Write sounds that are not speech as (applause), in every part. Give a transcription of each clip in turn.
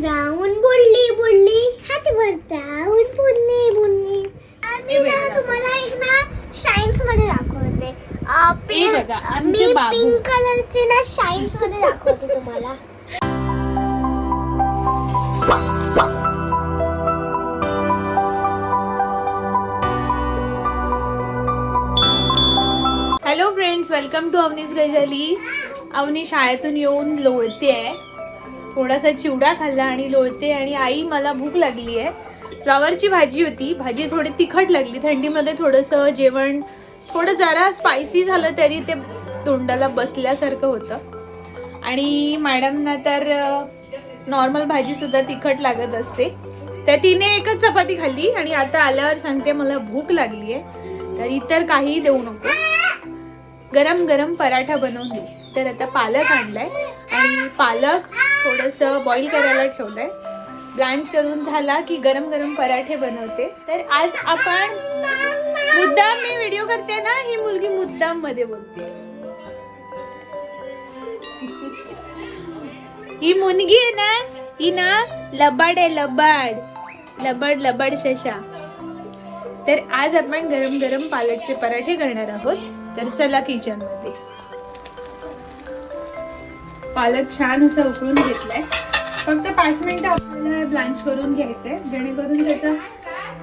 जाऊन बुडली बुडली हात भरताऊन बुडणी बुडणी मी हे ना. तुम्हाला एक ना शाईन्समध्ये दाखवते. अं, pink- बघा, आमचे मी बाबू. पिंक कलरचे ना शाईन्समध्ये दाखवते तुम्हाला. Hello friends welcome to Avanis Gajali Avani शाळेतून येऊन लोळते आहे थोडासा चिवडा खाल्ला आणि लोळते आणि आई मला भूक लागली आहे. फ्लावरची भाजी होती. भाजी थोडी तिखट लागली. थंडीमध्ये थोडंसं जेवण थोडं जरा स्पायसी झालं तरी ते तोंडाला बसल्यासारखं होतं. आणि मॅडमना तर नॉर्मल भाजीसुद्धा तिखट लागत असते. तर तिने एकच चपाती खाल्ली आणि आता आल्यावर सांगते मला भूक लागली आहे. तर इतर काही देऊ नको. गरम गरम पराठा बनवून देऊ तर आता पालक आणलाय. आणि पालक थोडंसं बॉईल करायला ठेवलंय. ब्लांच करून झाला की गरम गरम पराठे बनवते. तर आज आपण मुद्दाम मी व्हिडिओ करते ना ही मुलगी मुद्दाममध्ये बोलते. ही मुलगी आहे ना ही ना लबाड आहे लबाड. लबाड लबाड शशा. तर आज आपण गरम गरम पालकचे पराठे करणार आहोत. तर चला किचनमध्ये. पालक छान असं उकळून घेतलंय. फक्त पाच मिनिटं आपल्याला ब्लांच करून घ्यायचंय जेणेकरून त्याचा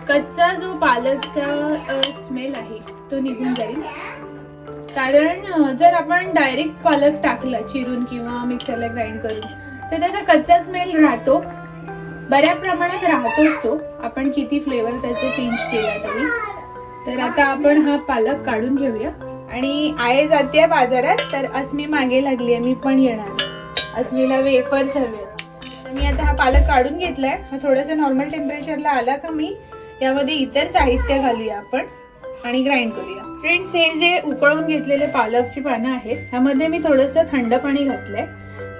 कच्चा जो पालकचा स्मेल आहे तो निघून जाईल. कारण जर आपण डायरेक्ट पालक टाकला चिरून किंवा मिक्सरला ग्राइंड करून तर त्याचा कच्चा स्मेल राहतो. बऱ्या प्रमाणात राहतोच तो. आपण किती फ्लेवर त्याचा चेंज केला तरी. तर आता आपण हा पालक काढून घेऊया. आणि आय जाते बाजारात तर अस्मी मागे लागली आहे मी पण येणार आहे. अस्मीला वेफर्स हवे तर मी आता हा पालक काढून घेतलाय. हा थोडासा नॉर्मल टेम्परेचरला आला का मी यामध्ये इतर साहित्य घालूया आपण आणि ग्राइंड करूया. फ्रेंड्स हे जे उकळून घेतलेले पालकची पानं आहेत ह्यामध्ये मी थोडंसं थंड पाणी घातलंय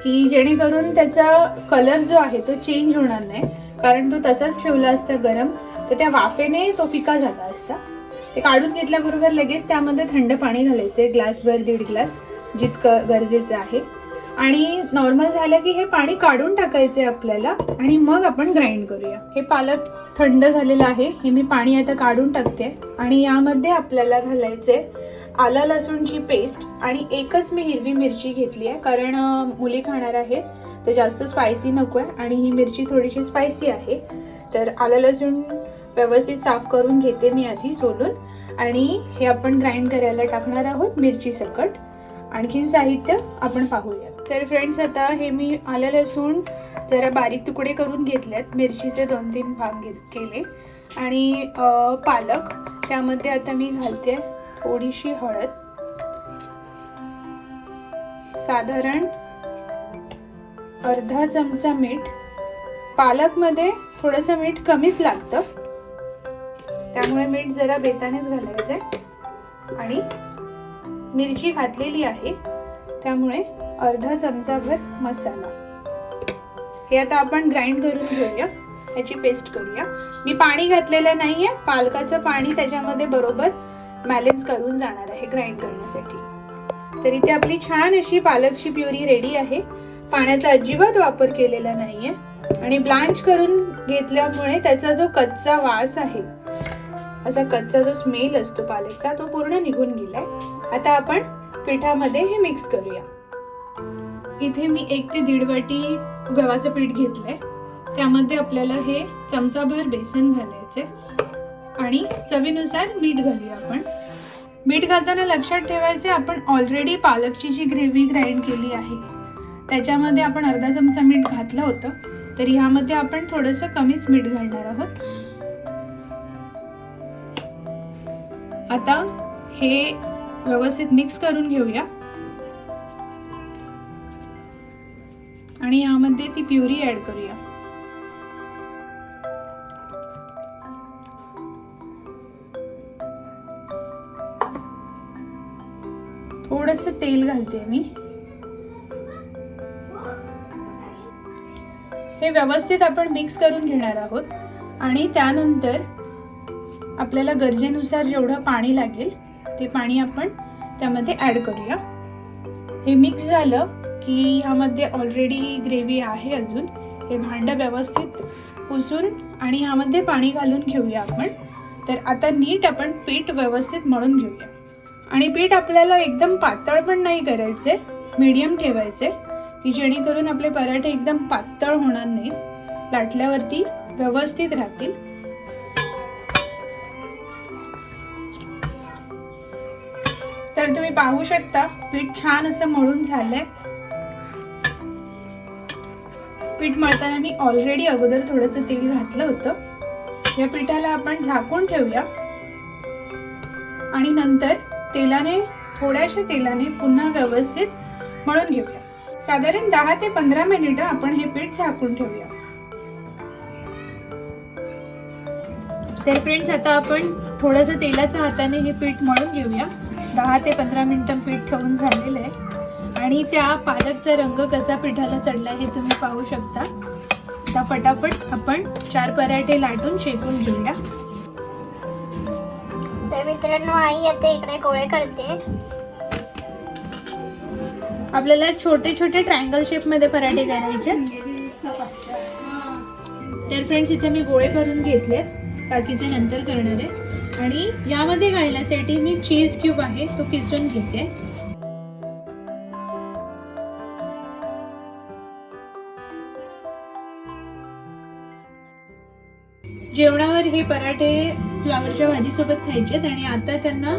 की जेणेकरून त्याचा कलर जो आहे तो चेंज होणार नाही. कारण तो तसाच ठेवला असता गरम तर त्या वाफेने तो फिका झाला असता. ते काढून घेतल्याबरोबर लगेच त्यामध्ये थंड पाणी घालायचे ग्लासभर दीड ग्लास जितकं गरजेचं आहे. आणि नॉर्मल झालं की हे पाणी काढून टाकायचे आपल्याला आणि मग आपण ग्राइंड करूया. हे पालक थंड झालेलं आहे हे मी पाणी आता काढून टाकते. आणि यामध्ये आपल्याला घालायचे आला लसूणची पेस्ट आणि एकच मी हिरवी मिरची घेतली आहे कारण मुली खाणार आहेत तर जास्त स्पायसी नको आहे आणि ही मिरची थोडीशी स्पायसी आहे. तर आलं लसूण व्यवस्थित साफ करून घेते मी आधी सोलून. आणि हे आपण ग्राइंड करायला टाकणार आहोत मिरची सकट. आणखीन साहित्य आपण पाहूया तर फ्रेंड्स आता हे मी आलं लसूण जरा बारीक तुकडे करून घेतलेत मिरचीचे दोन तीन भाग घे केले. आणि पालक. त्यामध्ये आता मी घालते थोडीशी हळद. साधारण अर्धा चमचा मीठ. पालकमध्ये थोडंसं मीठ कमीच लागतं. त्यामुळे मीठ जरा बेतानेच घालायचं आहे आणि मिरची घातलेली आहे. त्यामुळे अर्धा चमचाभर मसाला. हे आता आपण ग्राइंड करून घेऊया. ह्याची पेस्ट करूया. मी पाणी घातलेलं नाहीये. पालकाचं पाणी त्याच्यामध्ये बरोबर बॅलन्स करून जाणार आहे ग्राइंड करण्यासाठी. तर इथे आपली छान अशी पालकची प्युरी रेडी आहे. पाण्याचा अजिबात वापर केलेला नाहीये. आणि ब्लांच करून घेतल्यामुळे त्याचा जो कच्चा वास आहे असा कच्चा जो स्मेल असतो पालकचा तो पूर्ण निघून गेलाय. आता आपण पिठामध्ये हे मिक्स करूया. इथे मी एक ते दीड वाटी गव्हाचं पीठ घेतलंय. त्यामध्ये आपल्याला हे चमचाभर बेसन घालायचे आणि चवीनुसार मीठ घालूया आपण. मीठ घालताना लक्षात ठेवायचे आपण ऑलरेडी पालकची जी ग्रेव्ही ग्राइंड केली आहे त्याच्यामध्ये आपण अर्धा चमचा मीठ घातलं होतं. तर ह्यामध्ये आपण थोडंसं कमीच मीठ घालणार आहोत. आता हे व्यवस्थित मिक्स करून घेऊया. आणि यामध्ये ती प्युरी ऍड करूया. थोडस तेल घालते मी. हे व्यवस्थित आपण मिक्स करून घेणार आहोत. आणि त्यानंतर आपल्याला गरजेनुसार जेवढं पाणी लागेल ते पाणी आपण त्यामध्ये ॲड करूया. हे मिक्स झालं की ह्यामध्ये ऑलरेडी ग्रेव्ही आहे अजून. हे भांडं व्यवस्थित पुसून आणि ह्यामध्ये पाणी घालून घेऊया आपण. तर आता नीट आपण पीठ व्यवस्थित मळून घेऊया. आणि पीठ आपल्याला एकदम पातळ पण नाही करायचे मीडियम ठेवायचे. की जेणेकरून आपले पराठे एकदम पातळ होणार नाहीत लाटल्यावरती व्यवस्थित राहतील. तर तुम्ही पाहू शकता पीठ छान असं मळून झालंय. पीठ मळताना मी ऑलरेडी अगोदर थोडंसं तेल घातलं होतं. या पिठाला आपण झाकून ठेवूया. आणि नंतर तेलाने थोड्याशा तेलाने पुन्हा व्यवस्थित मळून घेऊया. साधारण दहा ते पंधरा मिनिटं आपण हे पीठ झाकून ठेवूया. तर फ्रेंड्स आता आपण थोडंसं तेलाच्या हाताने हे पीठ मळून घेऊया. दहा ते पंधरा मिनिटं पीठ ठेवून झालेलं आहे. आणि त्या पालकचा रंग कसा पिठाला चढला हे तुम्ही पाहू शकता. आता फटाफट आपण चार पराठे लाटून शेकून घेऊया. तर मित्रांनो आई आता इकडे गोळे करते. आपल्याला छोटे छोटे ट्रायंगल शेपमध्ये पराठे करायचे. तर फ्रेंड्स इथे मी गोळे करून घेतले. बाकीचे नंतर करणार आहे. आणि यामध्ये घालण्यासाठी मी चीज क्यूब आहे तो किसून घेते. जेवणावर हे पराठे फ्लावरच्या भाजीसोबत खायचे आणि आता त्यांना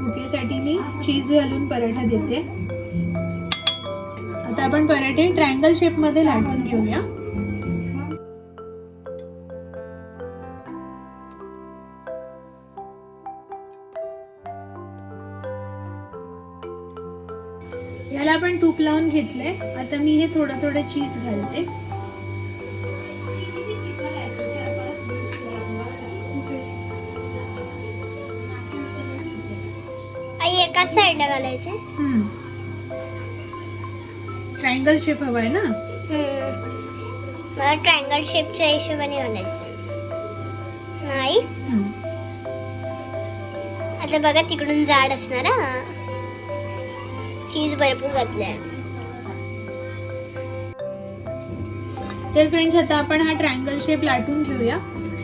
भुकेसाठी मी चीज घालून पराठा देते. आपण पराठे ट्रायंगल शेपमध्ये लाटून घेऊया. याला आपण तूप लावून घेतलंय. आता मी हे थोडं थोडं चीज घालते. आई एकाच साईडला घालायचे ट्रायंगल शेप हवाय ना? मला ट्रायंगल शेपच्या हिशोबाने घालायचं नाही. आता बघा तिकडून जाड असणार चीज भरपूर घातलंय. तर फ्रेंड्स आता आपण हा ट्रायंगल शेप लाटून घेऊया.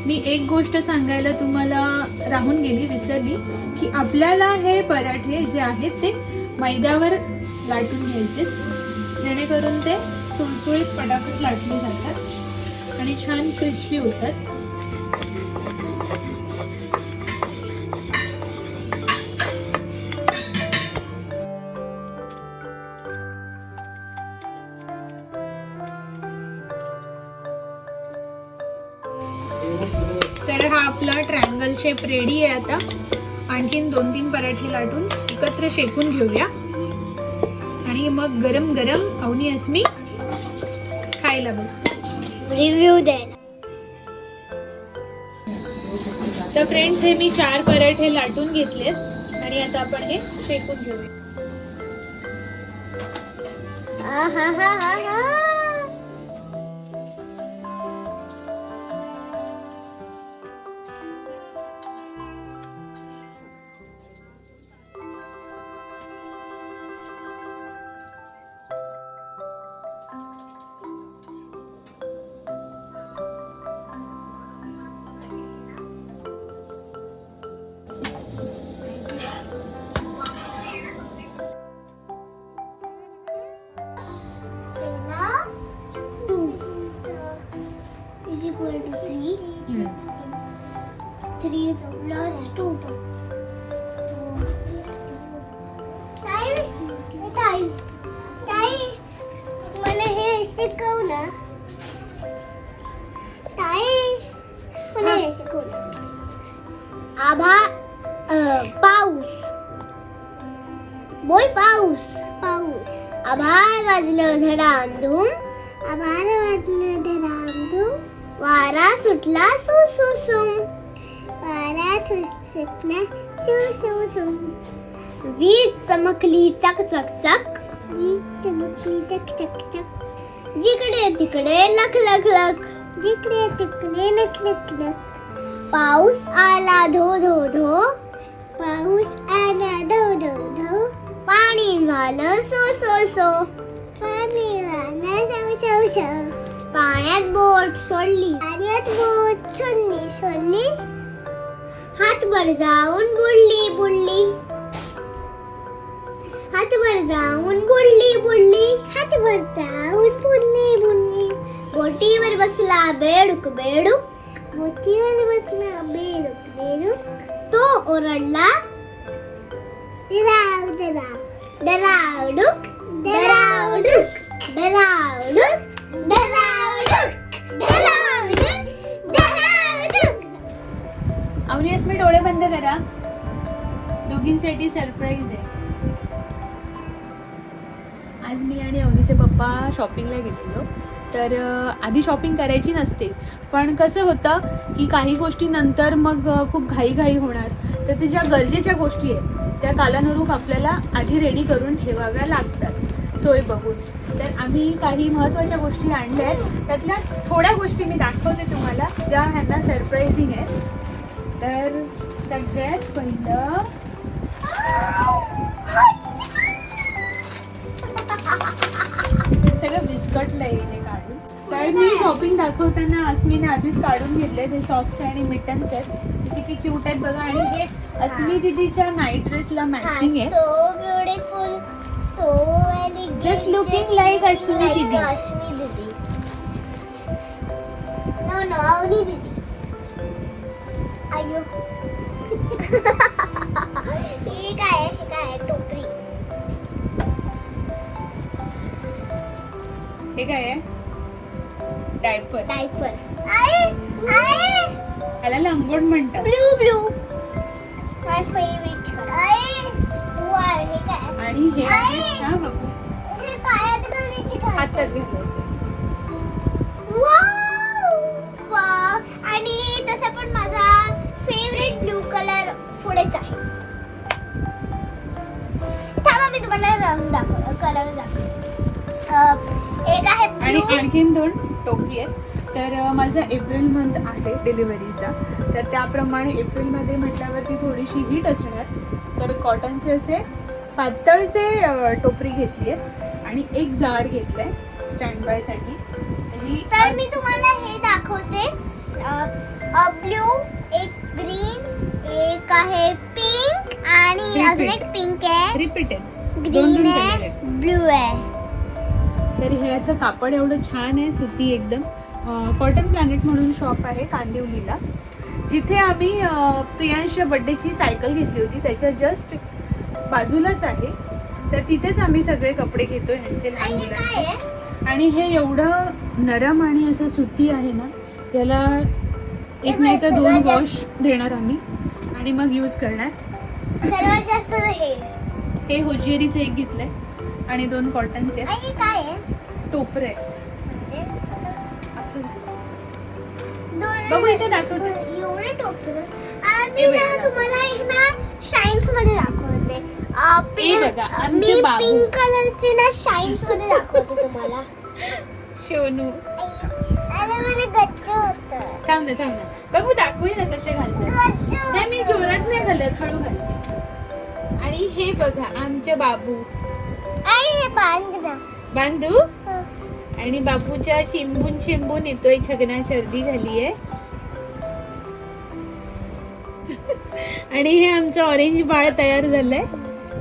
मी एक गोष्ट सांगायला तुम्हाला राहून गेली विसरली की आपल्याला हे पराठे जे आहेत ते मैद्यावर लाटून घ्यायचे जेणेकरून ते सुळसुळीत पटापट लाटले जातात आणि छान क्रिस्पी होतात. तर हा आपला ट्रायंगल शेप रेडी आहे आता. आणखीन दोन तीन पराठे लाटून एकत्र शेकून घेऊया. मग गरम गरम अवनी अस्मी खायला बसते रिव्ह्यू द्यायला तर फ्रेंड्स हे मी चार पराठे लाटून घेतलेत आणि आता आपण हे शेकून घेऊया. equal to 3. 3 plus 2. वारा सुटला सु सु सुम वारा सु- सुटला सु सु सुम वीज चमकली चक चक चक वीज चमकली चक चक चक जिकडे तिकडे लख लख लख जिकडे तिकडे लख लख लख पाऊस आला धो धो धो पाऊस आला धो धो धो पाणी वाल सो सो सो पाणी वाल सो सो सो पाण्यात बोट सोडली पाण्यात बोट सोडली सोडली हात वर जाऊन बुडली बुडली हात वर जाऊन बुडली बुडली हात वर जाऊन बुडली बुडली बोटीवर बसला बेडूक बेडूक। बोटीवर बसला बेडूक बेडूक। तो ओरडला डराव डराव। डरावडूक डरावडूक डरावडूक डरावडूक। दोघींसाठी सरप्राईज आहे. आज मी आणि अवनीचे पप्पा शॉपिंगला गेलेलो. तर आधी शॉपिंग करायची नसते. पण कसं होतं की काही गोष्टी नंतर मग खूप घाईघाई होणार. तर ते ज्या गरजेच्या गोष्टी आहेत त्या कालानुरूप आपल्याला आधी रेडी करून ठेवाव्या लागतात. सोय बघून. तर आम्ही काही महत्त्वाच्या गोष्टी आणल्या आहेत. त्यातल्या थोड्या गोष्टी मी दाखवते तुम्हाला ज्या ह्यांना सरप्राईझिंग आहेत. तर सगळ्यात पहिलं सगळं बिस्कटलं येणे काढून. तर मी शॉपिंग दाखवताना अस्मीने आधीच काढून घेतले ते सॉक्स आणि मिटन्स आहेत. किती क्यूट आहेत बघा. आणि हे अस्मी दिदीच्या नाईट ड्रेसला मॅचिंग आहे. So beautiful so elegant Just looking like Ashmi दीदी. अश्मी दीदी नो नो अवनी दीदी अयो काय आहे? डायपर डायपर ह्याला लंगोट म्हणतात. Blue blue my favourite? आणि हे. हा बाबू हातात घालायचं. आणि तसं पण माझा फेवरेट ब्लू कलर पुढेच आहे. थांबा मी तुम्हाला रंग दाखव कलर दाखव. एक आहे आणि. आणखीन दोन टोपी आहेत. तर माझा एप्रिल मंथ आहे डिलिव्हरीचा तर त्याप्रमाणे एप्रिलमध्ये म्हटल्यावरती थोडीशी हीट असणार. तर कॉटनचे असे पातळसे अं, टोपरी घेतली आहे. आणि एक जाड घेतलंय स्टँड बायसाठी तर मी तुम्हाला हे दाखवते. ब्ल्यू एक ग्रीन एक आहे पिंक आणि. अजून एक पिंक आहे. रिपीट आहे. दोन ग्रीन आहे color आहेत. ब्लू आहे. तर ह्याचं कापड एवढं छान आहे सुती एकदम. कॉटन प्लॅनेट म्हणून शॉप आहे कांदिवलीला. जिथे आम्ही प्रियांशच्या बड्डेची सायकल घेतली होती. त्याच्या जस्ट बाजूलाच आहे. तर तिथेच आम्ही सगळे कपडे घेतो ह्यांचे लहान मुलांचे. आणि हे एवढं नरम आणि असं सुती आहे ना याला एक नाही तर दोन वॉश देणार आम्ही. आणि मग यूज करणार. सर्वात जास्त हे. हे होजियरीचं एक घेतलंय. आणि दोन कॉटनचे काय आहे? टोपरे. म्हणजे असं? बघू इथे दाखवते. एवढे टोपलं मी ना बघा. तुम्हाला एक ना शाईन्समध्ये दाखवते. अ, pink- बघा, आमचे मी बाबू. पिंक कलरचे ना शाईन्समध्ये दाखवते तुम्हाला. शोनू. अरे मला गच्च होत. थांब ना थांब ना. बघू दाखवू ना कसे घालतात. नाही मी जोरात नाही घालत हळू घालते. आणि हे बघा आमचे बाबू. आई हे बांध ना बांधू? आणि बापूच्या शिंबून शिंबून येतोय छगना सर्दी झालीये. आणि हे आमचं ऑरेंज बाळ तयार झालंय.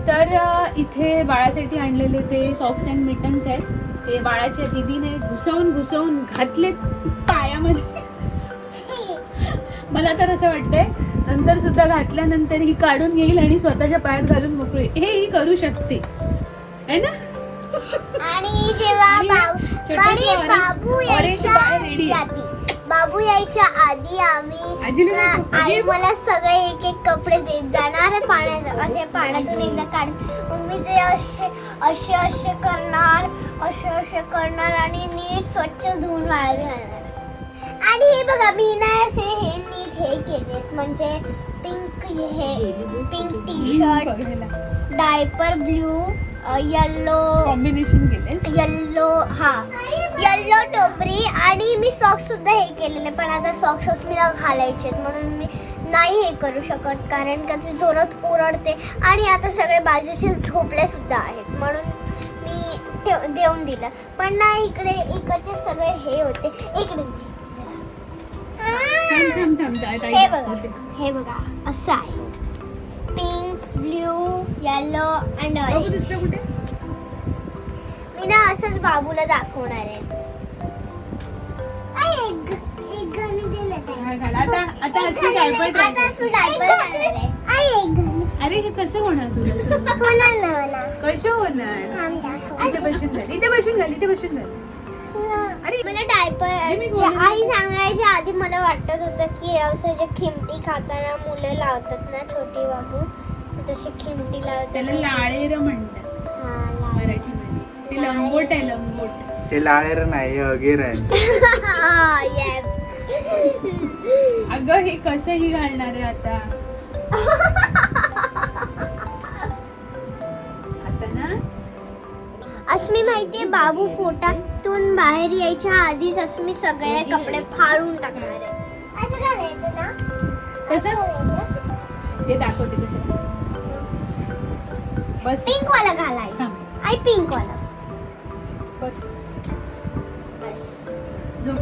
तर इथे बाळासाठी आणलेले ते सॉक्स अँड मिटन्स आहेत. ते बाळाच्या दिदीने घुसवून घुसवून घातले पायामध्ये. मला तर असं वाटतंय नंतर सुद्धा घातल्यानंतर ही काढून घेईल आणि स्वतःच्या पायात घालून मोकळी हे ही करू शकते. है ना? आणि जेव्हा बाब- यायच्या बाबू यायच्या आधी आम्ही. आई मला सगळे एक एक कपडे देत जाणार पाण्यात. असे पाण्यातून एकदा काढ मी ते असे असे असे करणार असे असे करणार आणि नीट स्वच्छ धुवून वाळत घालणार. आणि हे बघा मी ना असे हे नीट हे केलेत. म्हणजे पिंक हे pink T shirt diaper blue yellow combination केले? येल्लो हा. येल्लो टोपरी आणि मी सॉक्स सुद्धा हे केलेले पण आता सॉक्सच मी घालायचे म्हणून मी नाही हे करू शकत कारण का ते जोरात ओरडते आणि आता सगळे बाजूचे झोपले सुद्धा आहेत म्हणून मी ठेव देऊन दिलं. पण ना इकडे इकडचे सगळे हे होते. इकडे हे बघा. हे बघा असं आहे. पिंक ब्ल्यू येलो अँड बघू ऑरेंज दुसरं कुठे मी ना असंच बाबूला दाखवणार आहे. आता आता डायपर घालणार. अरे हे कसं होणार तुला सोनू? होणार ना होणार. कसं होणार थांब दाखव. इथे बसून घाल इथे बसून घाल इथे बसून घाल अरे मला डायपर मी जे. आई सांगायच्या आधी मला वाटत होतं की असं जे खिमटी खाताना मुलं लावतात ना छोटी बाबू तशी त्याला लाळेर म्हणतात. हा. मराठीमध्ये. ते लंगोट आहे लंगोट. ते लाळेर नाही हे अगेर आहे. (laughs) हा, yes. अगं हे कसंही घालणार आहे आता? आता ना? अस्मी माहितीये बाबू पोटातून बाहेर यायच्या आधीच अस्मी सगळे कपडे फाडून टाकणार आहे. असं करायचं ना कसं? ते दाखवते कसं? बस. पिंक वाला घालाय थांब. आई पिंक वाला बस. झोप.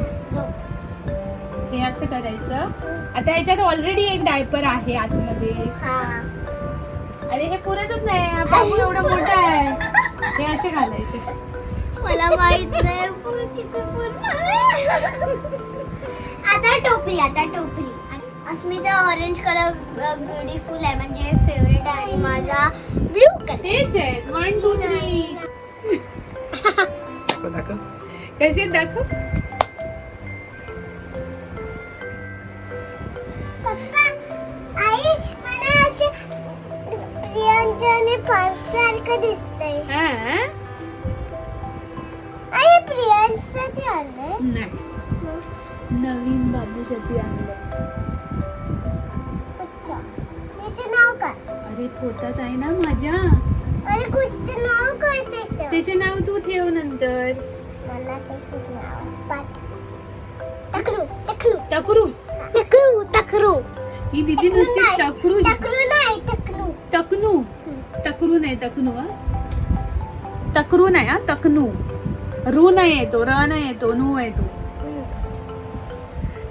हे असं करायचं. आता ह्याच्यात ऑलरेडी एक डायपर आहे आतमध्ये. हा. अरे हे पुरतच नाही. हा बाबू एवढा मोठा आहे. हे असे घालायचे. मला माहीत नाही. पण किती पूर्ण. आता टोपरी आता टोपरी अस्मिता ऑरेंज कलर ब्युटिफुल आहे. म्हणजे फेवरेट आहे आणि माझा. ब्ल्यू कलर तेच आहे. वन टू थ्री दाखव कसे दाखव. पप्पा आई मला असे दिसतंय. हा आई आणलंय. नाही. नवीन बाबूसाठी त्याचे नाव काय अरे पोतात आहे ना माझ्या. अरे कुठचं नाव काय त्याचं? त्याचे नाव तू ठेव नंतर. मला त्याचे नाव पाठ. तकरू टकरू. तकरू तकरू ही दिदी नुसती. टकरू. तकरू नाही तकरू टकनू. टकरू नाही तकनू हा? तकरू नाही हा? तकनू रू नाही येतो र नाही येतो नू येतो.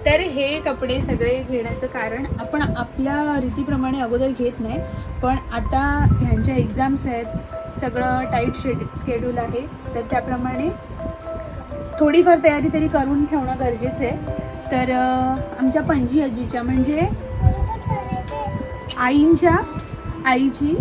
तर हे कपडे सगळे घेण्याचं कारण आपण आपल्या रीतीप्रमाणे अगोदर घेत नाही पण आता ह्यांच्या एक्झाम्स आहेत सगळं टाईट शेड स्केड्यूल आहे तर त्याप्रमाणे थोडीफार तयारी तरी करून ठेवणं गरजेचं आहे. तर आमच्या पणजी आजीच्या म्हणजे आईंच्या आईची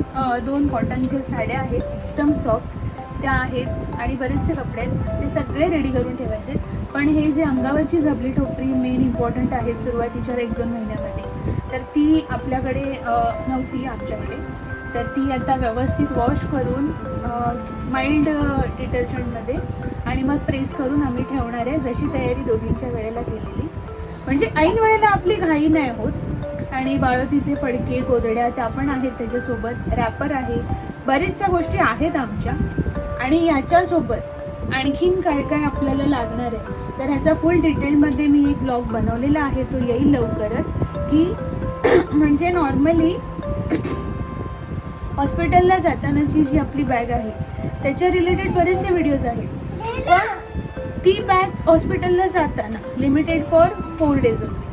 दोन कॉटनच्या साड्या आहेत एकदम सॉफ्ट त्या आहेत आणि बरेचसे कपडे आहेत ते सगळे रेडी करून ठेवायचे पण हे जे अंगावरची झबली टोपरी मेन इम्पॉर्टंट आहे सुरुवातीच्या एक दोन महिन्यामध्ये तर ती आपल्याकडे नव्हती आमच्याकडे. तर ती आता व्यवस्थित वॉश करून माइल्ड डिटर्जंटमध्ये आणि मग प्रेस करून आम्ही ठेवणार आहे जशी तयारी दोघींच्या वेळेला केलेली. म्हणजे ऐन वेळेला आपली घाई नाही होत आणि बाळोतीचे फडके गोदड्या त्या पण आहेत त्याच्यासोबत रॅपर आहे. बरेचशा गोष्टी आहेत आमच्या आणि याच्यासोबत आणखीन काय काय आपल्याला लागणार आहे? तर ह्याचा फुल डिटेलमध्ये मी एक ब्लॉग बनवलेला आहे तो येईल लवकरच की (clears throat) म्हणजे नॉर्मली हॉस्पिटलला (clears throat) जातानाची जी आपली बॅग आहे त्याच्या रिलेटेड बरेचसे व्हिडिओज आहेत. पण ती बॅग हॉस्पिटलला जाताना limited for four days only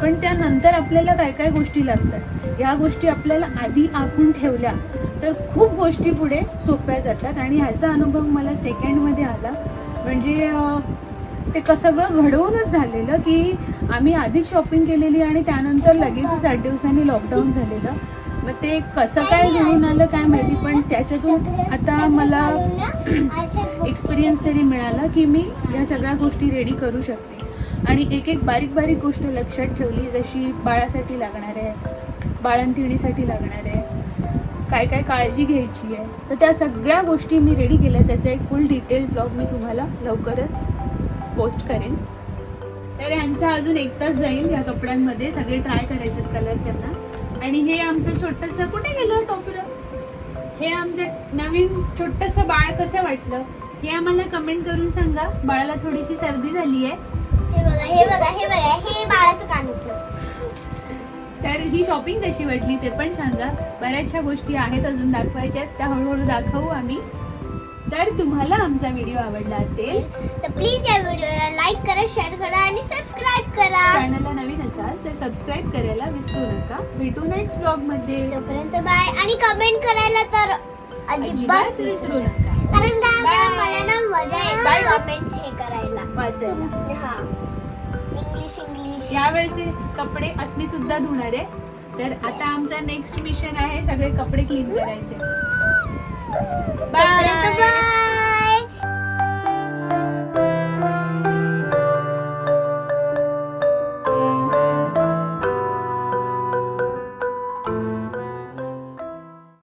पण त्यानंतर आपल्याला काय काय गोष्टी लागतात? या गोष्टी आपल्याला आधी आखून ठेवल्या. तर खूप गोष्टी पुढे सोप्या जातात आणि ह्याचा अनुभव मला सेकंडमध्ये आला. म्हणजे ते कसं सगळं घडवूनच झालेलं की आम्ही आधीच शॉपिंग केलेली आणि त्यानंतर लगेचच आठ दिवसांनी लॉकडाऊन झालेलं. मग ते कसं काय जुळून आलं काय माहिती पण त्याच्यातून आता मला एक्सपिरियन्स तरी मिळाला की मी ह्या सगळ्या गोष्टी रेडी करू शकते. आणि एक एक बारीक बारीक गोष्ट लक्षात ठेवली जशी बाळासाठी लागणार आहे बाळंतिणीसाठी लागणार आहे काय काय काळजी घ्यायची आहे. तर त्या सगळ्या गोष्टी मी रेडी केल्या. त्याचा एक फुल डिटेल ब्लॉग मी तुम्हाला लवकरच पोस्ट करेन. तर ह्यांचा अजून एक तास जाईल ह्या कपड्यांमध्ये. सगळे ट्राय करायचे कलर त्यांना. आणि हे आमचं छोटंसं कुठे गेलं हो टोपरं हे आमचं नवीन छोटंसं बाळ कसं वाटलं? हे आम्हाला कमेंट करून सांगा. बाळाला थोडीशी सर्दी झाली आहे हे बघा हे बघा हे बघा हे बाळाचं कानातलं तर ही शॉपिंग कशी वाटली ते पण सांगा. बऱ्याचशा गोष्टी आहेत अजून दाखवायच्या आहेत त्या हळूहळू दाखवू आम्ही. तर तुम्हाला आमचा व्हिडिओ आवडला असेल तर प्लीज या व्हिडिओला लाईक करा शेअर करा आणि सबस्क्राईब करा. चॅनलला नवीन असाल तर सबस्क्राईब करायला विसरू नका. भेटू नेक्स्ट ब्लॉगमध्ये. तोपर्यंत बाय आणि कमेंट करायला तर अजिबात विसरू नका. कारण का. मला ना मजा. येते कमेंट्स हे करायला. वाचायला. हा. इंग्लिश इंग्लिश यावेळचे कपडे अस्मी सुद्धा धुणार आहे. तर आता आमचा नेक्स्ट मिशन आहे सगळे कपडे क्लीन करायचे. बाय.